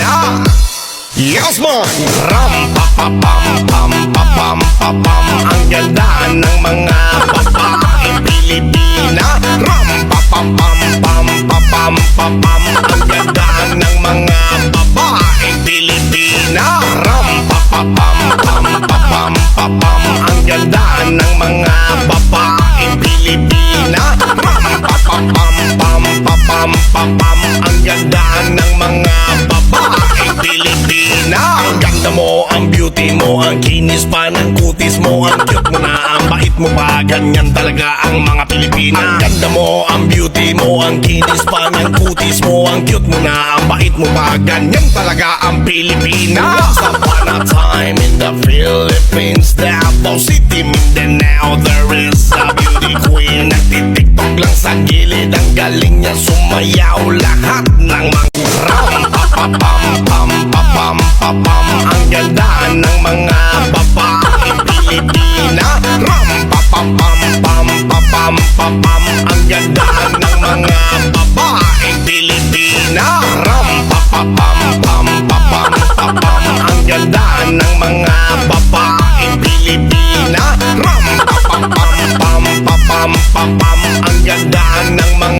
Pilipina Yes man! Ram pa pa pam pam pa pam pa pam. Ang ganda ng mga babaeng Pilipina. Ram pa pa pam pam pa pam pa pam. Ang ganda ng mga babaeng Pilipina. Ram pa pa pam pam pa pam pa pam. Ang ganda ng mga babaeng Pilipina. Ram pa pa pam pam pa pam pa pam. Ang ganda ng mga ganda mo, ang beauty mo Ang kinis pa ng kutis mo. Ang cute mo na, ang bait mo pa Ganyan talaga ang mga Pilipina. Ang ganda mo, ang beauty mo Ang kinis pa ng kutis mo. Ang cute mo na, ang bait mo pa Ganyan talaga ang Pilipina. Once upon a time in the Philippines Davao City, Mindanao There is a beauty queen. Nagtitiktok lang sa gilid Ang galing niya sumayaw. Lahat ng mga ang gandaan ng mga babae Pilipina Ram, pa pam pam pam pa pam pa pam Ang gandaan ng mga babae Pilipina Ram, pa pa pam pam pa pam pa pam Ang gandaan ng mga babae Pilipina Ram, pa pam pam pam pa pam pa pam Ang gandaan ng mga